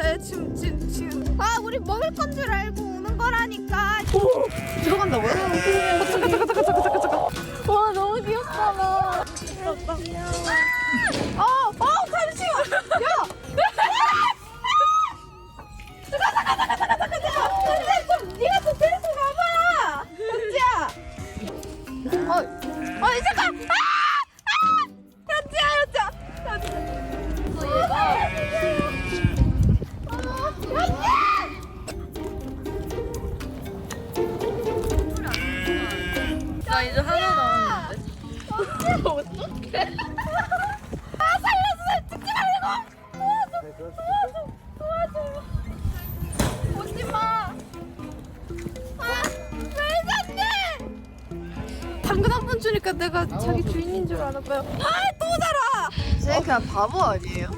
진짜요 지금 지금 지금 아 우리 먹을 건 줄 알고 오는 거라니까 들어간다고요? 잠깐 잠깐 잠깐 잠깐 잠깐 잠깐 와 너무 귀엽다 나 어, 어, 잠시만. 야! 잠깐, 잠깐, 잠깐, 잠깐, 잠깐, 잠깐. 현지야, 좀, 네가 좀 데리고 가봐. 현지야. 어, 어, 잠깐. 나 이제 하나 남았는데. 아, 살려줘, 살 찍지 말고. 도와줘, 도와줘, 도와줘. 오지 마. 아, 회장님. 당근 한 번 주니까 내가 자기 주인인 줄 알았어요. 아, 또 자라. 쟤 그냥 바보 아니에요?